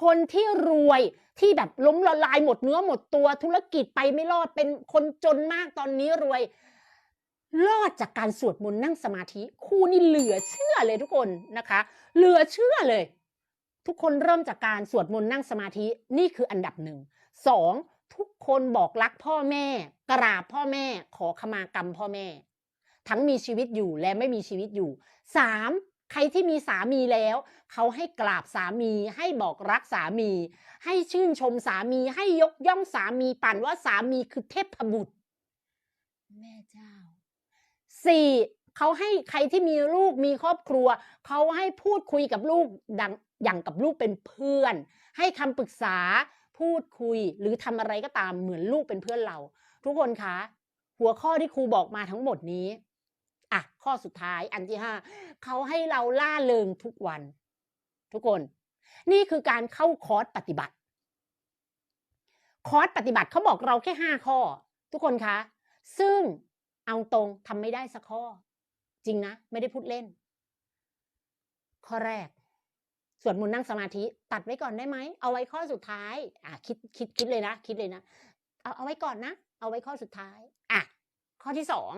คนที่รวยที่แบบล้มละลายหมดเนื้อหมดตัวธุรกิจไปไม่รอดเป็นคนจนมากตอนนี้รวย รอดจากการสวดมนต์นั่งสมาธิครูนี่เหลือเชื่อเลยทุกคนนะคะ เหลือเชื่อเลย ทุกคนเริ่มจากการสวดมนต์นั่งสมาธินี่คืออันดับหนึ่งสองทุกคนบอกรักพ่อแม่ กราบพ่อแม่ ขอขมากรรมพ่อแม่ ทั้งมีชีวิตอยู่และไม่มีชีวิตอยู่สาม ใครที่มีสามีแล้ว เขาให้กราบสามี ให้บอกรักสามี ให้ชื่นชมสามี ให้ยกย่องสามีปั่นว่าสามีคือเทพบุตร แม่เจ้าสี่เขาให้ใครที่มีลูกมีครอบครัว เขาให้พูดคุยกับลูกดังอย่างกับลูกเป็นเพื่อน ให้คำปรึกษาพูดคุยหรือทำอะไรก็ตามเหมือนลูกเป็นเพื่อนเรา ทุกคนคะ หัวข้อที่ครูบอกมาทั้งหมดนี้ อะข้อสุดท้ายอันที่ห้าเขาให้เราล่าเริงทุกวัน ทุกคน นี่คือการเข้าคอร์สปฏิบัติ คอร์สปฏิบัติเขาบอกเราแค่ห้าข้อ ทุกคนคะ ซึ่งเอาตรงทำไม่ได้สักข้อ จริงนะ ไม่ได้พูดเล่น ข้อแรกสวดมนต์นั่งสมาธิ ตัดไว้ก่อนได้ไหมเอาไว้ข้อสุดท้าย อะคิดคิดคิดเลยนะ คิดเลยนะ เอาเอาไว้ก่อนนะ เอาไว้ข้อสุดท้าย อะ ข้อที่สอง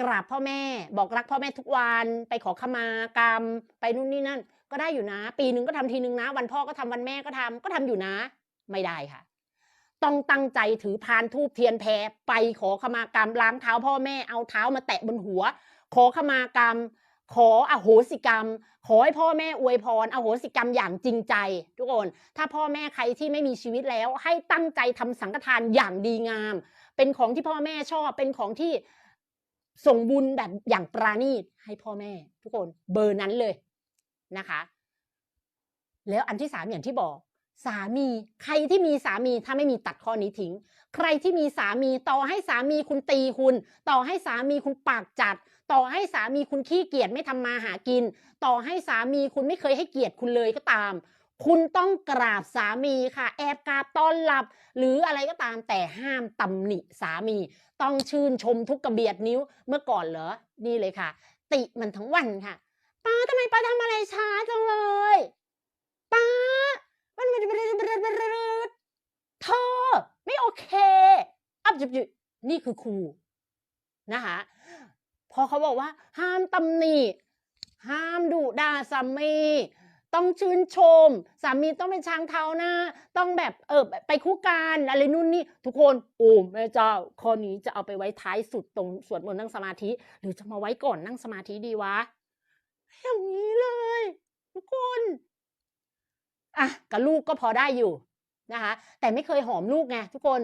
กราบพ่อแม่ บอกรักพ่อแม่ทุกวันไปขอขมากรรม ไปนู่นนี่นั่น ก็ได้อยู่นะ ปีหนึ่งก็ทำทีหนึ่งนะ วันพ่อก็ทำวันแม่ก็ทำก็ทำอยู่นะ ไม่ได้ค่ะ ต้องตั้งใจถือพานทูบเทียนแพรไปขอขมากรรมล้างเท้าพ่อแม่เอาเท้ามาแตะบนหัว ขอขมากรรม ขออโหสิกรรม ขอให้พ่อแม่อวยพรอโหสิกรรมอย่างจริงใจ ทุกคน ถ้าพ่อแม่ใครที่ไม่มีชีวิตแล้ว ให้ตั้งใจทำสังฆทานอย่างดีงาม เป็นของที่พ่อแม่ชอบเป็นของที่ ส่งบุญแบบอย่างปราณีตให้พ่อแม่ ทุกคนเบอร์นั้นเลยนะคะ แล้วอันที่สามอย่างที่บอก สามีใครที่มีสามีถ้าไม่มีตัดข้อนี้ทิ้ง ใครที่มีสามีต่อให้สามีคุณตีคุณ ต่อให้สามีคุณปากจัด ต่อให้สามีคุณขี้เกียจไม่ทำมาหากิน ต่อให้สามีคุณไม่เคยให้เกียรติคุณเลยก็ตาม คุณต้องกราบสามีค่ะ แอบกราบต้อนรับ หรืออะไรก็ตามแต่ห้ามตำหนิสามี ต้องชื่นชมทุกกระเบียดนิ้วเมื่อก่อนเหรอ นี่เลยค่ะ ติมันทั้งวันค่ะป้าทำไมป้าทำอะไรช้าจังเลยป้ามันมันเธอไม่โอเคอับจุบจุบนี่คือครูนะคะพอเขาบอกว่า ห้ามตำหนิห้ามดุด่าสามี ต้องชื่นชม สามีต้องเป็นช้างเท้าหน้า ต้องแบบเออไปคู่กันอะไรนู่นนี่ ทุกคนโอ้แม่เจ้าข้อนี้จะเอาไปไว้ท้ายสุดตรงสวดมนต์นั่งสมาธิ หรือจะมาไว้ก่อนนั่งสมาธิดีวะอย่างนี้เลย ทุกคนอะกับลูกก็พอได้อยู่นะคะ แต่ไม่เคยหอมลูกไงทุกคน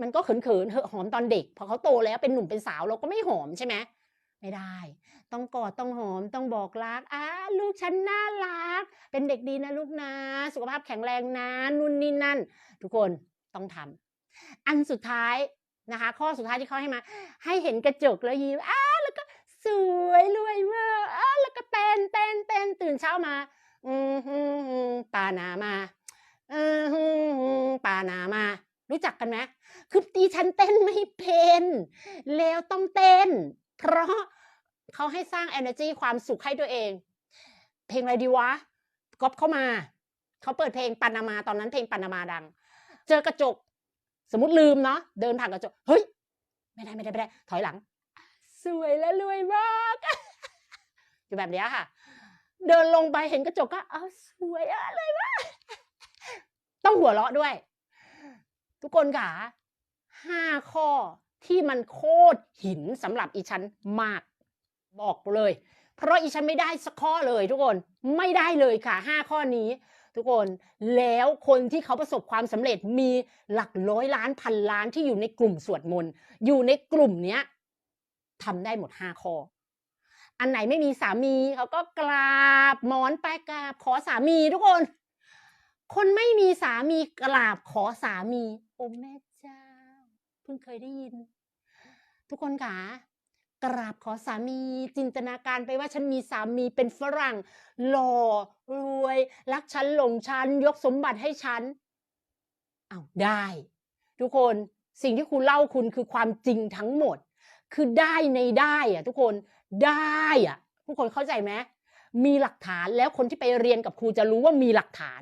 มันก็เขินๆเหอะหอมตอนเด็ก พอเขาโตแล้วเป็นหนุ่มเป็นสาวเราก็ไม่หอมใช่ไหม ไม่ได้ ต้องกอดต้องหอมต้องบอกรักอะลูกฉันน่ารัก เป็นเด็กดีนะลูกนะ สุขภาพแข็งแรงนะนู่นนี่นั่น ทุกคนต้องทำอันสุดท้ายนะคะ ข้อสุดท้ายที่เขาให้มา ให้เห็นกระจกแล้วยิ้มอ้าแล้วก็สวยรวยมากอ้าแล้วก็เต้นเต้นเต้นตื่นเช้ามาอืมฮึมฮึมปานามาอืมฮึมฮึมปานามารู้จักกันไหมคือดิฉันเต้นไม่เป็น แล้วต้องเต้น เพราะเขาให้สร้าง energy ความสุขให้ตัวเอง เพลงอะไรดีวะก๊อปเข้ามา เขาเปิดเพลงปานามาตอนนั้นเพลงปานามาดัง เจอกระจก สมมติลืมเนาะเดินผ่านกระจก เฮ้ย ไม่ได้ไม่ได้ไม่ได้ ถอยหลัง สวยและรวยมากอยู่แบบนี้ค่ะ เดินลงไปเห็นกระจกก็เอาสวยอะไรวะต้องหัวเราะด้วย ทุกคนค่ะห้าข้อ ที่มันโคตรหินสำหรับอีฉันมาก บอกเลย เพราะอีฉันไม่ได้สักข้อเลยทุกคนไม่ได้เลยค่ะห้าข้อนี้ ทุกคนแล้วคนที่เขาประสบความสำเร็จมีหลักร้อยล้านพันล้านที่อยู่ในกลุ่มสวดมนต์อยู่ในกลุ่มเนี้ยทำได้หมดห้าข้ออันไหนไม่มีสามีเขาก็กราบหมอนไปกราบขอสามีทุกคน คนไม่มีสามีกราบขอสามี โอ้แม่เจ้าเพิ่งเคยได้ยิน ทุกคนค่ะกราบขอสามีจินตนาการไปว่าฉันมีสามีเป็นฝรั่ง หล่อรวย รักฉันหลงฉัน ยกสมบัติให้ฉันเอาวได้ ทุกคนสิ่งที่คุณเล่าคุณคือความจริงทั้งหมด คือได้ในได้อะทุกคนได้อะทุกคนเข้าใจไหมมีหลักฐานแล้วคนที่ไปเรียนกับครูจะรู้ว่ามีหลักฐาน